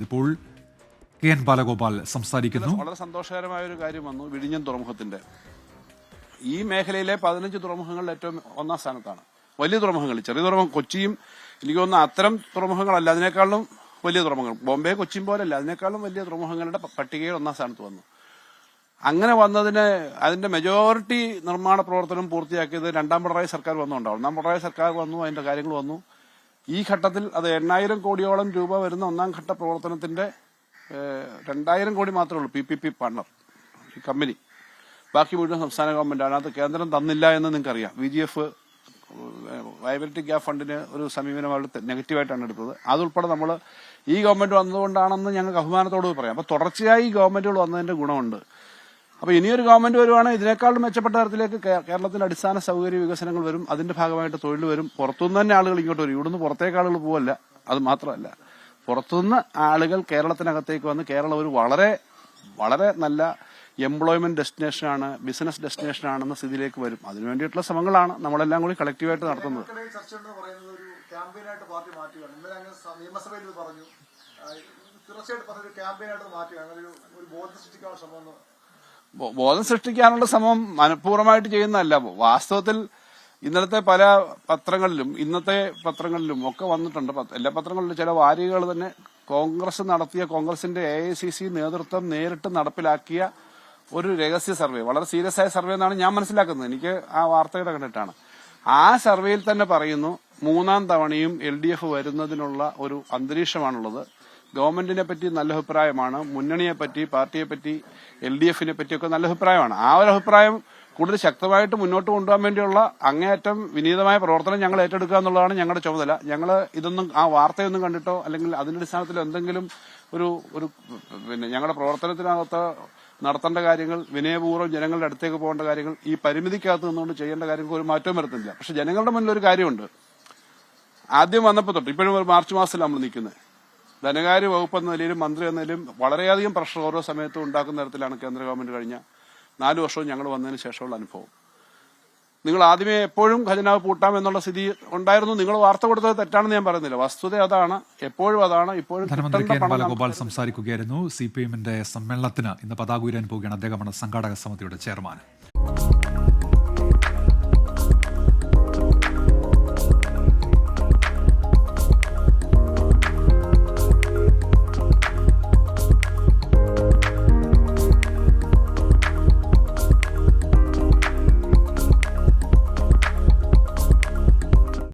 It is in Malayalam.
ഇപ്പോൾ കെ എൻ ബാലഗോപാൽ സംസാരിക്കുന്നു. വളരെ സന്തോഷകരമായ ഒരു കാര്യം വന്നു വിഴിഞ്ഞം തുറമുഖത്തിന്റെ. ഈ മേഖലയിലെ പതിനഞ്ച് തുറമുഖങ്ങളിൽ ഏറ്റവും ഒന്നാം സ്ഥാനത്താണ്. വലിയ തുറമുഖങ്ങൾ ചെറിയ തുറമുഖം കൊച്ചിയും എനിക്ക് തോന്നുന്നു അത്തരം തുറമുഖങ്ങളല്ല അതിനേക്കാളും വലിയ തുറമുഖങ്ങൾ. ബോംബെ കൊച്ചിയും പോലല്ല അതിനേക്കാളും വലിയ തുറമുഖങ്ങളുടെ പട്ടികയിൽ ഒന്നാം സ്ഥാനത്ത് വന്നു. അങ്ങനെ വന്നതിന് അതിന്റെ മെജോറിറ്റി നിർമ്മാണ പ്രവർത്തനം പൂർത്തിയാക്കിയത് രണ്ടാം പിണറായി സർക്കാർ വന്നുണ്ടാവും ഒന്നാം പിണറായി സർക്കാർ വന്നു അതിന്റെ കാര്യങ്ങൾ വന്നു. ഈ ഘട്ടത്തിൽ അത് എണ്ണായിരം കോടിയോളം രൂപ വരുന്ന ഒന്നാം ഘട്ട പ്രവർത്തനത്തിന്റെ രണ്ടായിരം കോടി മാത്രമേ ഉള്ളൂ പി പി പി ഈ കമ്പനി. ബാക്കി മുഴുവൻ സംസ്ഥാന ഗവൺമെന്റ് അതിനകത്ത് കേന്ദ്രം തന്നില്ല എന്ന് നിങ്ങൾക്കറിയാം. V G F viability gap ഫണ്ടിന് ഒരു സമീപനം അവിടെ നെഗറ്റീവായിട്ടാണ് എടുത്തത്. അതുൾപ്പെടെ നമ്മൾ ഈ ഗവൺമെന്റ് വന്നതുകൊണ്ടാണെന്ന് ഞങ്ങൾക്ക് അഭിമാനത്തോട് പറയാം. അപ്പൊ തുടർച്ചയായി ഗവൺമെന്റുകൾ വന്നതിന്റെ ഗുണമുണ്ട്. അപ്പൊ ഇനിയൊരു ഗവൺമെന്റ് വരുവാണെങ്കിൽ ഇതിനേക്കാളും മെച്ചപ്പെട്ട തരത്തിലേക്ക് കേരളത്തിൽ അടിസ്ഥാന സൗകര്യ വികസനങ്ങൾ വരും അതിന്റെ ഭാഗമായിട്ട് തൊഴിൽ വരും. പുറത്തുനിന്ന് തന്നെ ആളുകൾ ഇങ്ങോട്ട് വരും. ഇവിടുന്ന് പുറത്തേക്ക് ആളുകൾ പോവല്ല. അത് മാത്രമല്ല പുറത്തുനിന്ന് ആളുകൾ കേരളത്തിനകത്തേക്ക് വന്ന് കേരളം ഒരു വളരെ വളരെ നല്ല എംപ്ലോയ്മെന്റ് ഡെസ്റ്റിനേഷനാണ് ബിസിനസ് ഡെസ്റ്റിനേഷൻ ആണെന്ന സ്ഥിതിയിലേക്ക് വരും. അതിനു വേണ്ടിയിട്ടുള്ള ശ്രമങ്ങളാണ് നമ്മളെല്ലാം കൂടി കളക്റ്റീവായിട്ട് നടത്തുന്നത്. തീർച്ചയായിട്ടും ഒരു ബോധം സൃഷ്ടിക്കാനുള്ള ശ്രമം മനഃപൂർവമായിട്ട് ചെയ്യുന്നതല്ല. വാസ്തവത്തിൽ ഇന്നലത്തെ പല പത്രങ്ങളിലും ഇന്നത്തെ പത്രങ്ങളിലും ഒക്കെ വന്നിട്ടുണ്ട്. എല്ലാ പത്രങ്ങളിലും ചില വാരികകൾ തന്നെ കോൺഗ്രസ് നടത്തിയ കോൺഗ്രസിന്റെ എ ഐ സി സി നേതൃത്വം നേരിട്ട് നടപ്പിലാക്കിയ ഒരു രഹസ്യ സർവേ. വളരെ സീരിയസ് ആയ സർവേ എന്നാണ് ഞാൻ മനസ്സിലാക്കുന്നത്. എനിക്ക് ആ വാർത്തയുടെ കണ്ടിട്ടാണ്. ആ സർവേയിൽ തന്നെ പറയുന്നു മൂന്നാം തവണയും എൽ ഡി എഫ് വരുന്നതിനുള്ള ഒരു അന്തരീക്ഷമാണുള്ളത്. ഗവൺമെന്റിനെ പറ്റി നല്ല അഭിപ്രായമാണ് മുന്നണിയെ പറ്റി പാർട്ടിയെ പറ്റി എൽ ഡി എഫിനെ പറ്റിയൊക്കെ നല്ല അഭിപ്രായമാണ്. ആ ഒരു അഭിപ്രായം കൂടുതൽ ശക്തമായിട്ട് മുന്നോട്ട് കൊണ്ടുപോകാൻ വേണ്ടിയുള്ള അങ്ങേയറ്റം വിനീതമായ പ്രവർത്തനം ഞങ്ങൾ ഏറ്റെടുക്കുക എന്നുള്ളതാണ് ഞങ്ങളുടെ ചുമതല. ഞങ്ങൾ ഇതൊന്നും ആ വാർത്തയൊന്നും കണ്ടിട്ടോ അല്ലെങ്കിൽ അതിന്റെ അടിസ്ഥാനത്തിൽ എന്തെങ്കിലും ഒരു ഒരു പിന്നെ ഞങ്ങളുടെ പ്രവർത്തനത്തിനകത്ത് നടത്തേണ്ട കാര്യങ്ങൾ വിനയപൂർവം ജനങ്ങളുടെ അടുത്തേക്ക് പോകേണ്ട കാര്യങ്ങൾ ഈ പരിമിതിക്കകത്ത് നിന്നുകൊണ്ട് ചെയ്യേണ്ട കാര്യങ്ങൾക്ക് ഒരു മാറ്റവും വരുത്തുന്നില്ല. പക്ഷെ ജനങ്ങളുടെ മുന്നിൽ ഒരു കാര്യമുണ്ട്. ആദ്യം വന്നപ്പോൾ തൊട്ട് ഇപ്പോഴും ഒരു മാർച്ച് മാസത്തിൽ നമ്മൾ നിൽക്കുന്നത്. ധനകാര്യ വകുപ്പ് എന്ന നിലയിലും മന്ത്രി എന്ന നിലയിലും വളരെയധികം പ്രഷർ ഓരോ സമയത്തും ഉണ്ടാക്കുന്ന തരത്തിലാണ് കേന്ദ്ര ഗവൺമെന്റ് കഴിഞ്ഞ നാല് വർഷവും ഞങ്ങൾ വന്നതിന് ശേഷമുള്ള അനുഭവം. നിങ്ങൾ ആദ്യമേ എപ്പോഴും ഖജനാവ് പൂട്ടാം എന്നുള്ള സ്ഥിതി ഉണ്ടായിരുന്നു. നിങ്ങൾ വാർത്ത കൊടുത്തത് തെറ്റാണെന്ന് ഞാൻ പറയുന്നില്ല. വസ്തുത അതാണ് എപ്പോഴും അതാണ് ഇപ്പോഴും ധനമന്ത്രി കെ ബാലഗോപാൽ സംസാരിക്കുകയായിരുന്നു. സി പി എമ്മിന്റെ സമ്മേളനത്തിന് ഇന്ന് പതാക ഉയരാൻ പോവുകയാണ് അദ്ദേഹമാണ് സംഘാടക സമിതിയുടെ ചെയർമാൻ.